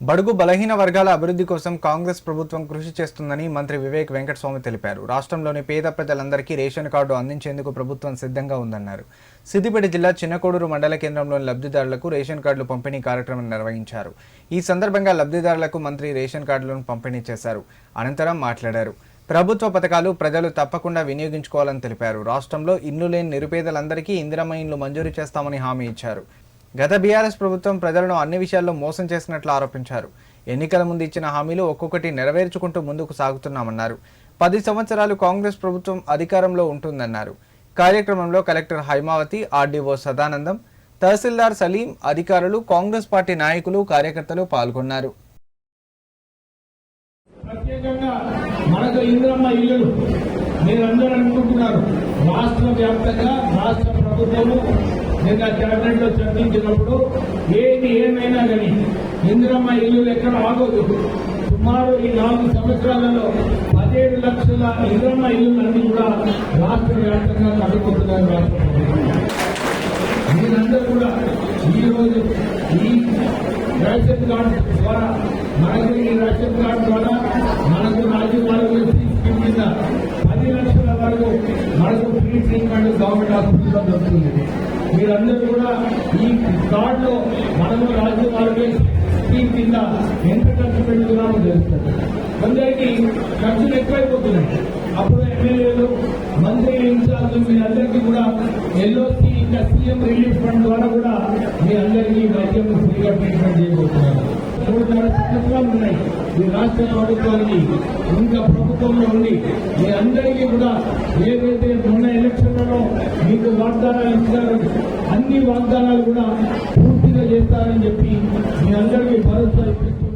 బడుగు బలహీన వర్గాల అభివృద్ధి కోసం కాంగ్రెస్ ప్రభుత్వం కృషి చేస్తుందని మంత్రి వివేక్ వెంకటస్వామి తెలిపారు. రాష్ట్రంలోని పేద ప్రజలందరికీ రేషన్ కార్డు అందించేందుకు ప్రభుత్వం సిద్ధంగా ఉందన్నారు. సిద్దిపేట జిల్లా చిన్నకోడూరు మండల కేంద్రంలోని లబ్ధిదారులకు రేషన్ కార్డులు పంపిణీ కార్యక్రమం నిర్వహించారు. ఈ సందర్భంగా లబ్ధిదారులకు మంత్రి రేషన్ కార్డులను పంపిణీ చేశారు. అనంతరం మాట్లాడారు. ప్రభుత్వ పథకాలు ప్రజలు తప్పకుండా వినియోగించుకోవాలని తెలిపారు. రాష్ట్రంలో ఇల్లు లేని నిరుపేదలందరికీ ఇందిరమ ఇండ్లు మంజూరు చేస్తామని హామీ ఇచ్చారు. గత బీఆర్ఎస్ ప్రభుత్వం ప్రజలను అన్ని విషయాల్లో మోసం చేసినట్లు ఆరోపించారు. ఎన్నికల ముందు ఇచ్చిన హామీలు ఒక్కొక్కటి నెరవేర్చుకుంటూ ముందుకు సాగుతున్నామన్నారు. పది సంవత్సరాలు కాంగ్రెస్ ప్రభుత్వం అధికారంలో ఉంటుందన్నారు. కార్యక్రమంలో కలెక్టర్ హైమావతి ఆర్డీఓ సదానందం తహసీల్దార్ సలీం అధికారులు కాంగ్రెస్ పార్టీ నాయకులు కార్యకర్తలు పాల్గొన్నారు. ప్రత్యేకంగా మనకు ఇంద్రమ్మ ఇల్లులు మీరందరూ అనుకుంటున్నారు. రాష్ట్ర వ్యాప్తంగా రాష్ట్ర ప్రభుత్వము నిన్న కేబినెట్లో చర్చించినప్పుడు ఏది ఏమైనా కానీ ఇందిరమ్మ ఇల్లు ఎక్కడ ఆగదు. సుమారు ఈ నాలుగు సంవత్సరాలలో పదిహేడు లక్షల ఇందిరమ్మ ఇల్లులన్నీ కూడా రాష్ట్ర వ్యాప్తంగా కట్టుకుంటున్నారు రాష్ట్ర మీరందరూ కూడా ఈరోజు ఈ రేషన్ కార్డు ద్వారా మనకు ఈ రేషన్ కార్డు ద్వారా మనకు రాజీవాళ్ళు స్కీమ్ కింద పది లక్షల వరకు మనకు ఫ్రీ ట్రీట్మెంట్ గవర్నమెంట్ హాస్పిటల్లో దొరుకుతుంది. మీరందరూ కూడా ఈ కార్డులో మనము రాజీవాళ్ళకి స్కీమ్ కింద ఎంత ఖర్చు పెడుతున్నామో తెలుస్తుంది. కొందరికి ఖర్చులు ఎక్కువైపోతున్నాయి. అప్పుడు ఎమ్మెల్యేలు మంత్రి ఇన్ఛార్జ్ మీ అందరికీ కూడా ఎల్ఓసి ఇంకా సీఎం రిలీఫ్ ఫండ్ ద్వారా కూడా మీ అందరికీ వైద్యం ఫ్రీగా ట్రీట్మెంట్ చేయబోతున్నారు. మూడున్నర సంవత్సరాలు ఉన్నాయి. ఈ రాష్ట్ర ప్రభుత్వానికి ఇంకా ప్రభుత్వంలో ఉండి మీ అందరికీ కూడా ఏదైతే మొన్న మీకు వాగ్దానాలు ఇచ్చారో అన్ని వాగ్దానాలు కూడా పూర్తిగా చేస్తారని చెప్పి మీ అందరికీ భరోసా ఇప్పిస్తున్నారు